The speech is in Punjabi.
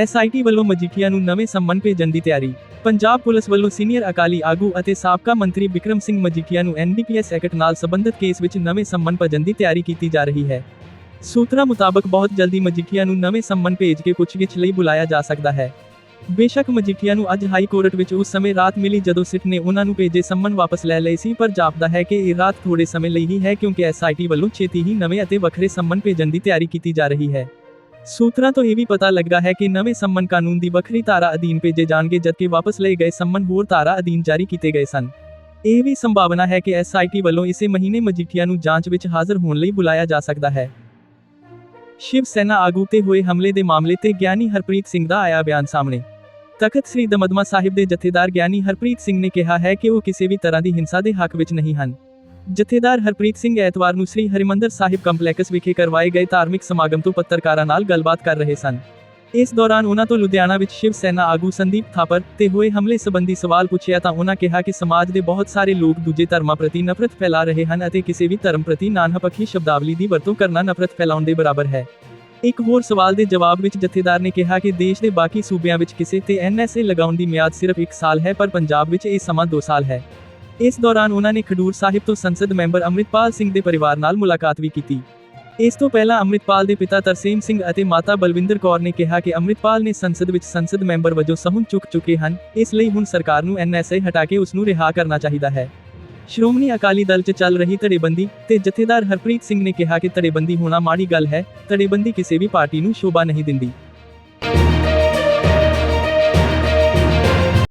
ਐਸਆਈਟੀ ਵੱਲੋਂ ਮਜੀਠੀਆ ਨੂੰ ਨਵੇਂ ਸੰਮਨ ਭੇਜਣ ਦੀ ਤਿਆਰੀ। ਪੰਜਾਬ ਪੁਲਿਸ ਵੱਲੋਂ ਸੀਨੀਅਰ ਅਕਾਲੀ ਆਗੂ ਅਤੇ ਸਾਬਕਾ ਮੰਤਰੀ ਵਿਕਰਮ ਸਿੰਘ ਮਜੀਠੀਆ ਨੂੰ ਐਨਡੀਪੀਐਸ ਐਕਟ ਨਾਲ ਸੰਬੰਧਿਤ ਕੇਸ ਵਿੱਚ ਨਵੇਂ ਸੰਮਨ ਭੇਜਣ ਦੀ ਤਿਆਰੀ ਕੀਤੀ ਜਾ ਰਹੀ ਹੈ। ਸੂਤਰਾਂ ਮੁਤਾਬਕ ਬਹੁਤ ਜਲਦੀ ਮਜੀਠੀਆ ਨੂੰ ਨਵੇਂ ਸੰਮਨ ਭੇਜ ਕੇ ਪੁੱਛਗਿੱਛ ਲਈ ਬੁਲਾਇਆ ਜਾ ਸਕਦਾ ਹੈ। ਬੇਸ਼ੱਕ ਮਜੀਠੀਆ ਨੂੰ ਅੱਜ ਹਾਈ ਕੋਰਟ ਵਿੱਚ ਉਸ ਸਮੇਂ ਰਾਤ ਮਿਲੀ ਜਦੋਂ ਸਿਟ ਨੇ ਉਹਨਾਂ ਨੂੰ ਭੇਜੇ ਸੰਮਨ ਵਾਪਸ ਲੈ ਲਏ ਸੀ, ਪਰ ਜਾਪਦਾ ਹੈ ਕਿ ਇਹ ਰਾਤ ਥੋੜੇ ਸਮੇਂ ਲਈ ਹੀ ਹੈ ਕਿਉਂਕਿ ਐਸਆਈਟੀ ਵੱਲੋਂ ਛੇਤੀ ਹੀ ਨਵੇਂ ਅਤੇ ਵੱਖਰੇ ਸੰਮਨ ਭੇਜਣ ਦੀ ਤਿਆਰੀ ਕੀਤੀ ਜਾ ਰਹੀ ਹੈ। ਸੂਤਰਾਂ ਤੋਂ ਇਹ ਵੀ ਪਤਾ ਲੱਗਾ ਹੈ ਕਿ ਨਵੇਂ ਸੰਮਨ ਕਾਨੂੰਨ ਦੀ ਵੱਖਰੀ ਧਾਰਾ ਅਧੀਨ ਭੇਜੇ ਜਾਣਗੇ, ਜਦਕਿ ਵਾਪਸ ਲਏ ਗਏ ਸੰਮਨ ਹੋਰ ਧਾਰਾ ਅਧੀਨ ਜਾਰੀ ਕੀਤੇ ਗਏ ਸਨ। ਇਹ ਵੀ ਸੰਭਾਵਨਾ ਹੈ ਕਿ ਐਸਆਈਟੀ ਵੱਲੋਂ ਇਸੇ ਮਹੀਨੇ ਮਜੀਠੀਆ ਨੂੰ ਜਾਂਚ ਵਿੱਚ ਹਾਜ਼ਰ ਹੋਣ ਲਈ ਬੁਲਾਇਆ ਜਾ ਸਕਦਾ ਹੈ। ਸ਼ਿਵ ਸੈਨਾ ਆਗੂ ਤੇ ਹੋਏ ਹਮਲੇ ਦੇ ਮਾਮਲੇ ਤੇ ਗਿਆਨੀ ਹਰਪ੍ਰੀਤ ਸਿੰਘ ਦਾ ਆਇਆ ਬਿਆਨ ਸਾਹਮਣੇ। ਤਖਤ ਸ੍ਰੀ ਦਮਦਮਾ ਸਾਹਿਬ ਦੇ ਜਥੇਦਾਰ ਗਿਆਨੀ ਹਰਪ੍ਰੀਤ ਸਿੰਘ ਨੇ ਕਿਹਾ ਹੈ ਕਿ ਉਹ ਕਿਸੇ ਵੀ ਤਰ੍ਹਾਂ ਦੀ ਹਿੰਸਾ ਦੇ ਹੱਕ ਵਿੱਚ ਨਹੀਂ ਹਨ। ਜਥੇਦਾਰ ਹਰਪ੍ਰੀਤ ਸਿੰਘ ਐਤਵਾਰ ਨੂੰ ਸ੍ਰੀ ਹਰਿਮੰਦਰ ਸਾਹਿਬ ਕੰਪਲੈਕਸ ਵਿਖੇ ਕਰਵਾਏ ਗਏ ਧਾਰਮਿਕ ਸਮਾਗਮ ਤੋਂ ਪੱਤਰਕਾਰਾਂ ਨਾਲ ਗੱਲਬਾਤ ਕਰ ਰਹੇ ਸਨ। ਇਸ ਦੌਰਾਨ ਉਹਨਾਂ ਤੋਂ ਲੁਧਿਆਣਾ ਵਿੱਚ ਸ਼ਿਵ ਸੈਨਾ ਆਗੂ ਸੰਦੀਪ ਥਾਪਰ ਤੇ ਹੋਏ ਹਮਲੇ ਸੰਬੰਧੀ ਸਵਾਲ ਪੁੱਛਿਆ ਤਾਂ ਉਹਨਾਂ ਕਿਹਾ ਕਿ ਸਮਾਜ ਦੇ ਬਹੁਤ ਸਾਰੇ ਲੋਕ ਦੂਜੇ ਧਰਮਾਂ ਪ੍ਰਤੀ ਨਫ਼ਰਤ ਫੈਲਾ ਰਹੇ ਹਨ ਅਤੇ ਕਿਸੇ ਵੀ ਧਰਮ ਪ੍ਰਤੀ ਨਾਨਹਪੱਖੀ ਸ਼ਬਦਾਵਲੀ ਦੀ ਵਰਤੋਂ ਕਰਨਾ ਨਫ਼ਰਤ ਫੈਲਾਉਣ ਦੇ ਬਰਾਬਰ ਹੈ। ਇੱਕ ਹੋਰ ਸਵਾਲ ਦੇ ਜਵਾਬ ਵਿੱਚ ਜਥੇਦਾਰ ਨੇ ਕਿਹਾ ਕਿ ਦੇਸ਼ ਦੇ ਬਾਕੀ ਸੂਬਿਆਂ ਵਿੱਚ ਕਿਸੇ ਤੇ ਐਨਐਸਏ ਲਗਾਉਣ ਦੀ ਮਿਆਦ ਸਿਰਫ 1 ਸਾਲ ਹੈ ਪਰ ਪੰਜਾਬ ਵਿੱਚ ਇਹ ਸਮਾਂ 2 ਸਾਲ ਹੈ। ਇਸ ਦੌਰਾਨ ਉਹਨਾਂ ਨੇ ਖਡੂਰ ਸਾਹਿਬ ਤੋਂ ਸੰਸਦ ਮੈਂਬਰ ਅੰਮ੍ਰਿਤਪਾਲ ਸਿੰਘ ਦੇ ਪਰਿਵਾਰ ਨਾਲ ਮੁਲਾਕਾਤ ਵੀ ਕੀਤੀ। ਇਸ ਤੋਂ ਪਹਿਲਾਂ ਅੰਮ੍ਰਿਤਪਾਲ ਦੇ ਪਿਤਾ ਤਰਸੇਮ ਸਿੰਘ ਅਤੇ ਮਾਤਾ ਬਲਵਿੰਦਰ ਕੌਰ ਨੇ ਕਿਹਾ ਕਿ ਅੰਮ੍ਰਿਤਪਾਲ ਨੇ ਸੰਸਦ ਵਿੱਚ ਸੰਸਦ ਮੈਂਬਰ ਵਜੋਂ ਸਹੁੰ ਚੁੱਕ ਚੁੱਕੇ ਹਨ, ਇਸ ਲਈ ਹੁਣ ਸਰਕਾਰ ਨੂੰ ਐਨਐਸਏ ਹਟਾ ਕੇ ਉਸ ਨੂੰ ਰਿਹਾ ਕਰਨਾ ਚਾਹੀਦਾ ਹੈ। ਸ਼੍ਰੋਮਣੀ ਅਕਾਲੀ ਦਲ 'ਚ ਚੱਲ ਰਹੀ ਧੜੇਬੰਦੀ ਤੇ ਜਥੇਦਾਰ ਹਰਪ੍ਰੀਤ ਸਿੰਘ ਨੇ ਕਿਹਾ ਕਿ ਧੜੇਬੰਦੀ ਹੋਣਾ ਮਾੜੀ ਗੱਲ ਹੈ, ਧੜੇਬੰਦੀ ਕਿਸੇ ਵੀ ਪਾਰਟੀ ਨੂੰ ਸ਼ੋਭਾ ਨਹੀਂ ਦਿੰਦੀ।